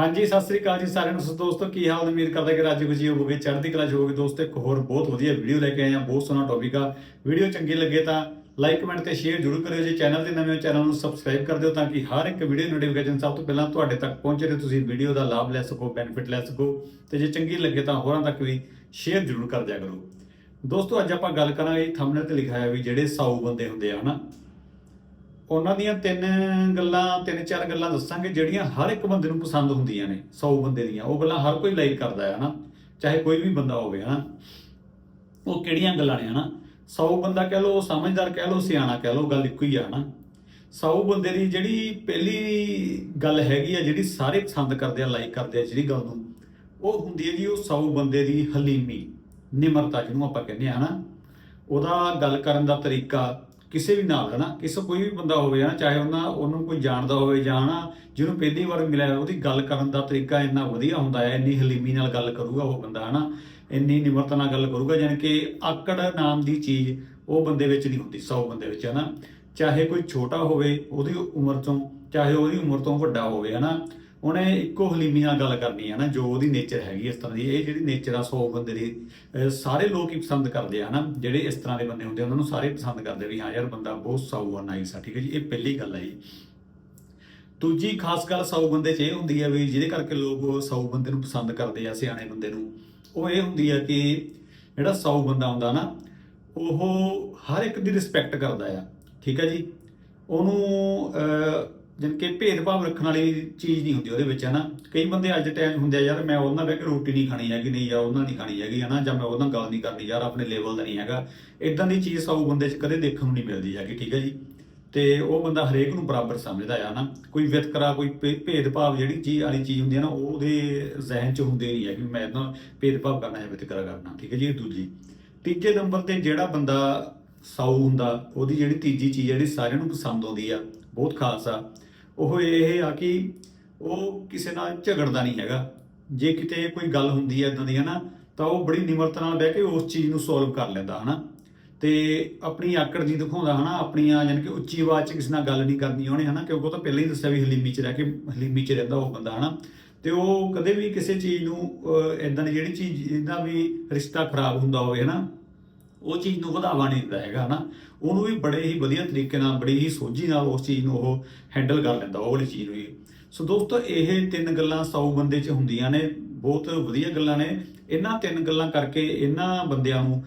ਹਾਂਜੀ, ਸਤਿ ਸ੍ਰੀ ਅਕਾਲ ਜੀ ਸਾਰਿਆਂ ਨੂੰ। ਸੋ ਦੋਸਤੋ, ਕੀ ਹਾਲ ਉਮੀਦ ਕਰਦਾ ਕਿ ਰਾਜੀ ਖੁਸ਼ੀ ਹੋਵੋਗੇ, ਚੜ੍ਹਦੀ ਕਲਾ 'ਚ ਹੋਵੋਗੇ। ਦੋਸਤੋ, ਇੱਕ ਹੋਰ ਬਹੁਤ ਵਧੀਆ ਵੀਡੀਓ ਲੈ ਕੇ ਆਏ ਹਾਂ। ਬਹੁਤ ਸੋਹਣਾ ਟੌਪਿਕ ਆ। ਵੀਡੀਓ ਚੰਗੀ ਲੱਗੇ ਤਾਂ ਲਾਈਕ ਕਮੈਂਟ ਤੇ ਸ਼ੇਅਰ ਜ਼ਰੂਰ ਕਰਿਓ। ਜੇ ਚੈਨਲ ਦੇ ਨਵੇਂ ਹੋ ਚੈਨਲ ਨੂੰ ਸਬਸਕ੍ਰਾਈਬ ਕਰ ਦਿਓ ਤਾਂ ਕਿ ਹਰ ਇੱਕ ਵੀਡੀਓ ਨੋਟੀਫਿਕੇਸ਼ਨ ਸਭ ਤੋਂ ਪਹਿਲਾਂ ਤੁਹਾਡੇ ਤੱਕ ਪਹੁੰਚੇ ਤੇ ਤੁਸੀਂ ਵੀਡੀਓ ਦਾ ਲਾਭ ਲੈ ਸਕੋ ਬੈਨੀਫਿਟ ਲੈ ਸਕੋ। ਤੇ ਜੇ ਚੰਗੀ ਲੱਗੇ ਤਾਂ ਹੋਰਾਂ ਤੱਕ ਵੀ ਸ਼ੇਅਰ ਜ਼ਰੂਰ ਕਰ ਦਿਆ ਕਰੋ। ਦੋਸਤੋ, ਅੱਜ ਆਪਾਂ ਗੱਲ ਕਰਾਂਗੇ ਥੰਬਨੇਲ ਤੇ ਲਿਖਿਆ ਹੈ ਵੀ ਜਿਹੜੇ ਸਾਊ ਬੰਦੇ ਹੁੰਦੇ ਆ, ਹਨਾ? ਉਹਨਾਂ ਦੀਆਂ ਤਿੰਨ ਗੱਲਾਂ, ਤਿੰਨ ਚਾਰ ਗੱਲਾਂ ਦੱਸਾਂਗੇ, ਜਿਹੜੀਆਂ ਹਰ ਇੱਕ ਬੰਦੇ ਨੂੰ ਪਸੰਦ ਹੁੰਦੀਆਂ ਨੇ 100 ਬੰਦੇ ਦੀਆਂ। ਉਹ ਗੱਲਾਂ ਹਰ ਕੋਈ ਲਾਈਕ ਕਰਦਾ ਹੈ, ਹਨਾ? ਚਾਹੇ ਕੋਈ ਵੀ ਬੰਦਾ ਹੋਵੇ, ਹਨਾ? ਉਹ ਕਿਹੜੀਆਂ ਗੱਲਾਂ ਨੇ, ਹਨਾ? 100 ਬੰਦਾ ਕਹਿ ਲਓ, ਸਮਝਦਾਰ ਕਹਿ ਲਓ, ਸਿਆਣਾ ਕਹਿ ਲਓ, ਗੱਲ ਇੱਕੋ ਹੀ ਆ, ਹਨਾ? 100 ਬੰਦੇ ਦੀ ਜਿਹੜੀ ਪਹਿਲੀ ਗੱਲ ਹੈਗੀ ਆ, ਜਿਹੜੀ ਸਾਰੇ ਪਸੰਦ ਕਰਦੇ ਆ, ਲਾਈਕ ਕਰਦੇ ਆ, ਜਿਹੜੀ ਗੱਲ ਨੂੰ, ਉਹ ਹੁੰਦੀ ਹੈ ਜੀ ਉਹ 100 ਬੰਦੇ ਦੀ ਹਲੀਮੀ, ਨਿਮਰਤਾ ਜਿਹਨੂੰ ਆਪਾਂ ਕਹਿੰਦੇ ਆ, ਹਨਾ? ਉਹਦਾ ਗੱਲ ਕਰਨ ਦਾ ਤਰੀਕਾ ਕਿਸੇ ਵੀ ਨਾਲ, ਹਨਾ? ਕਿਸੇ ਕੋਈ ਵੀ ਬੰਦਾ ਹੋਵੇ, ਹਨਾ? ਚਾਹੇ ਉਹਨਾਂ, ਉਹਨੂੰ ਕੋਈ ਜਾਣਦਾ ਹੋਵੇ ਜਾਂ, ਹਨਾ? ਜਿਹਨੂੰ ਪਹਿਲੀ ਵਾਰ ਮਿਲਿਆ ਉਹਦੀ ਗੱਲ ਕਰਨ ਦਾ ਤਰੀਕਾ ਇੰਨਾ ਵਧੀਆ ਹੁੰਦਾ ਹੈ, ਇੰਨੀ ਹਲੀਮੀ ਨਾਲ ਗੱਲ ਕਰੂਗਾ ਉਹ ਬੰਦਾ, ਹਨਾ? ਇੰਨੀ ਨਿਮਰਤਾ ਨਾਲ ਗੱਲ ਕਰੂਗਾ, ਜਾਣੀ ਕਿ ਆਕੜ ਨਾਮ ਦੀ ਚੀਜ਼ ਉਹ ਬੰਦੇ ਵਿੱਚ ਨਹੀਂ ਹੁੰਦੀ 100 ਬੰਦੇ ਵਿੱਚ, ਹਨਾ? ਚਾਹੇ ਕੋਈ ਛੋਟਾ ਹੋਵੇ, ਉਹਦੀ ਉਮਰ ਤੋਂ, ਚਾਹੇ ਉਹਦੀ ਉਮਰ ਤੋਂ ਵੱਡਾ ਹੋਵੇ, ਹਨਾ? ਉਹਨੇ ਇੱਕੋ ਹਲੀਮੀ ਨਾਲ ਗੱਲ ਕਰਨੀ ਹੈ ਨਾ ਜੋ ਉਹਦੀ ਨੇਚਰ ਹੈਗੀ ਇਸ ਤਰ੍ਹਾਂ ਦੀ। ਇਹ ਜਿਹੜੀ ਨੇਚਰ ਆ 100 ਬੰਦੇ ਦੀ ਸਾਰੇ ਲੋਕ ਹੀ ਪਸੰਦ ਕਰਦੇ ਆ ਨਾ ਜਿਹੜੇ ਇਸ ਤਰ੍ਹਾਂ ਦੇ ਬੰਦੇ ਹੁੰਦੇ ਆ, ਉਹਨਾਂ ਨੂੰ ਸਾਰੇ ਪਸੰਦ ਕਰਦੇ ਵੀ ਹਾਂ ਯਾਰ ਬੰਦਾ ਬਹੁਤ ਸਾਊ ਆ ਨਾਈਸ ਆ ਠੀਕ ਹੈ ਜੀ ਇਹ ਪਹਿਲੀ ਗੱਲ ਹੈ ਜੀ। ਦੂਜੀ ਖਾਸ ਗੱਲ ਸਾਊ ਬੰਦੇ 'ਚ ਇਹ ਹੁੰਦੀ ਹੈ ਵੀ ਜਿਹਦੇ ਕਰਕੇ ਲੋਕ ਸਾਊ ਬੰਦੇ ਨੂੰ ਪਸੰਦ ਕਰਦੇ ਆ ਸਿਆਣੇ ਬੰਦੇ ਨੂੰ ਉਹ ਇਹ ਹੁੰਦੀ ਆ ਕਿ ਜਿਹੜਾ ਸਾਊ ਬੰਦਾ ਹੁੰਦਾ ਨਾ ਉਹ ਹਰ ਇੱਕ ਦੀ ਰਿਸਪੈਕਟ ਕਰਦਾ ਆ ਠੀਕ ਹੈ ਜੀ। ਉਹਨੂੰ ਅਹ, ਜਾਣੀ ਕਿ ਭੇਦਭਾਵ ਰੱਖਣ ਵਾਲੀ ਚੀਜ਼ ਨਹੀਂ ਹੁੰਦੀ ਉਹਦੇ ਵਿੱਚ ਹੈ ਨਾ ਕਈ ਬੰਦੇ ਅੱਜ ਦੇ ਟਾਈਮ ਹੁੰਦੇ ਆ ਯਾਰ ਮੈਂ ਉਹਨਾਂ ਨਾਲ ਬਹਿ ਕੇ ਰੋਟੀ ਨਹੀਂ ਖਾਣੀ ਹੈਗੀ ਨਹੀਂ ਯਾਰ ਉਹਨਾਂ ਨਹੀਂ ਖਾਣੀ ਹੈਗੀ ਹੈ ਨਾ ਜਾਂ ਮੈਂ ਉਹਨਾਂ ਨਾਲ ਗੱਲ ਨਹੀਂ ਕਰਨੀ ਯਾਰ ਆਪਣੇ ਲੈਵਲ ਦਾ ਨਹੀਂ ਹੈਗਾ। ਇਦਾਂ ਦੀ ਚੀਜ਼ ਸਾਊ ਬੰਦੇ 'ਚ ਕਦੇ ਦੇਖਣ ਨੂੰ ਨਹੀਂ ਮਿਲਦੀ ਹੈਗੀ ਠੀਕ ਹੈ ਜੀ? ਤੇ ਉਹ ਬੰਦਾ ਹਰੇਕ ਨੂੰ ਬਰਾਬਰ ਸਮਝਦਾ ਆ ਨਾ ਕੋਈ ਵਿਤਕਰਾ ਕੋਈ ਭੇਦਭਾਵ ਜਿਹੜੀ ਚੀਜ਼ ਵਾਲੀ ਚੀਜ਼ ਹੁੰਦੀ ਹੈ ਨਾ ਉਹਦੇ ਜ਼ਿਹਨ 'ਚ ਹੁੰਦੇ ਨਹੀਂ ਹੈ ਕਿ ਮੈਂ ਤਾਂ ਭੇਦਭਾਵ ਕਰਨਾ ਹੈ ਵਿਤਕਰਾ ਕਰਨਾ ਠੀਕ ਹੈ ਜੀ? ਇਹ ਦੂਜੀ। ਤੀਜੇ ਨੰਬਰ ਤੇ ਜਿਹੜਾ ਬੰਦਾ ਸਾਊ ਹੁੰਦਾ ਉਹਦੀ ਜਿਹੜੀ ਤੀਜੀ ਚੀਜ਼ ਜਿਹੜੀ ਸਾਰਿਆਂ ਨੂੰ ਪਸੰਦ ਆਉਂਦੀ ਆ ਬਹੁਤ ਖਾਸ ਆ ਉਹ ਇਹ ਆ ਕਿ ਉਹ ਕਿਸੇ ਨਾਲ ਝਗੜਦਾ ਨਹੀਂ ਹੈਗਾ। ਜੇ ਕਿਤੇ ਕੋਈ ਗੱਲ ਹੁੰਦੀ ਹੈ ਇਦਾਂ ਦੀ, ਹਨਾ, ਤਾਂ ਉਹ ਬੜੀ ਨਿਮਰਤਾ ਨਾਲ ਬਹਿ ਕੇ ਉਸ ਚੀਜ਼ ਨੂੰ ਸੋਲਵ ਕਰ ਲੈਂਦਾ, ਹਨਾ। ਤੇ ਆਪਣੀ ਆਕੜ ਜੀ ਦਿਖਾਉਂਦਾ, ਹਨਾ, ਆਪਣੀਆਂ ਯਾਨੀ ਕਿ ਉੱਚੀ ਆਵਾਜ਼ 'ਚ ਕਿਸੇ ਨਾਲ ਗੱਲ ਨਹੀਂ ਕਰਨੀ ਉਹਨੇ, ਹਨਾ, ਕਿਉਂਕਿ ਉਹ ਤਾਂ ਪਹਿਲਾਂ ਹੀ ਦੱਸਿਆ ਵੀ ਹਲੀਮੀ 'ਚ ਰਹਿ ਕੇ, ਹਲੀਮੀ 'ਚ ਰਹਿੰਦਾ ਉਹ ਬੰਦਾ, ਹਨਾ। ਤੇ ਉਹ ਕਦੇ ਵੀ ਕਿਸੇ ਚੀਜ਼ ਨੂੰ ਇਦਾਂ ਦੀ ਜਿਹੜੀ ਚੀਜ਼ ਜਿਹਦਾ ਵੀ ਰਿਸ਼ਤਾ ਖਰਾਬ ਹੁੰਦਾ ਹੋਵੇ, ਹਨਾ ਉਹ ਚੀਜ਼ ਨੂੰ ਵਧਾਵਾ ਨਹੀਂ ਦਿੰਦਾ ਹੈਗਾ ਨਾ ਉਹਨੂੰ ਵੀ ਬੜੇ ਹੀ ਵਧੀਆ ਤਰੀਕੇ ਨਾਲ, ਬੜੀ ਹੀ ਸੋਝੀ ਨਾਲ ਉਸ ਚੀਜ਼ ਨੂੰ ਉਹ ਹੈਂਡਲ ਕਰ ਲੈਂਦਾ, ਉਹ ਵਾਲੀ ਚੀਜ਼ ਨੂੰ ਵੀ। ਸੋ ਦੋਸਤੋ, ਇਹ ਤਿੰਨ ਗੱਲਾਂ 100 ਬੰਦੇ 'ਚ ਹੁੰਦੀਆਂ ਨੇ, ਬਹੁਤ ਵਧੀਆ ਗੱਲਾਂ ਨੇ। ਇਹਨਾਂ ਤਿੰਨ ਗੱਲਾਂ ਕਰਕੇ ਇਹਨਾਂ ਬੰਦਿਆਂ ਨੂੰ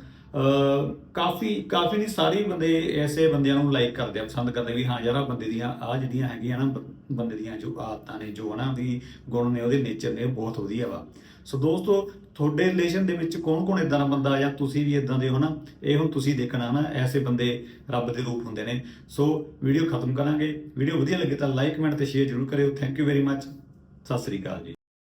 ਕਾਫੀ ਕਾਫੀ ਨਹੀਂ, ਸਾਰੇ ਬੰਦੇ ਐਸੇ ਬੰਦਿਆਂ ਨੂੰ ਲਾਈਕ ਕਰਦੇ ਆ, ਪਸੰਦ ਕਰਦੇ ਵੀ ਹਾਂ ਯਾਰ ਆਹ ਬੰਦੇ ਦੀਆਂ ਆ ਜਿਹੜੀਆਂ ਹੈਗੀਆਂ ਨਾ ਬ- ਬੰਦੇ ਦੀਆਂ ਜੋ ਆਦਤਾਂ ਨੇ, ਜੋ ਹਨਾ ਵੀ ਗੁਣ ਨੇ, ਉਹਦੇ ਨੇਚਰ ਨੇ, ਉਹ ਬਹੁਤ ਵਧੀਆ ਵਾ। ਸੋ ਦੋਸਤੋ, ਤੁਹਾਡੇ ਰਿਲੇਸ਼ਨ ਦੇ ਵਿੱਚ ਕੌਣ ਕੌਣ ਇਦਾਂ ਦਾ ਬੰਦਾ ਜਾਂ ਤੁਸੀਂ ਵੀ ਇਦਾਂ ਦੇ ਹੋ ਨਾ, ਇਹ ਹੁਣ ਤੁਸੀਂ ਦੇਖਣਾ ਨਾ, ਐਸੇ ਬੰਦੇ ਰੱਬ ਦੇ ਰੂਪ ਹੁੰਦੇ ਨੇ। ਸੋ ਵੀਡੀਓ ਖਤਮ ਕਰਾਂਗੇ। ਵੀਡੀਓ ਵਧੀਆ ਲੱਗੇ ਤਾਂ ਲਾਈਕ ਕਮੈਂਟ ਤੇ ਸ਼ੇਅਰ ਜ਼ਰੂਰ ਕਰਿਓ। Thank you very much Sat Sri ਅਕਾਲ ਜੀ।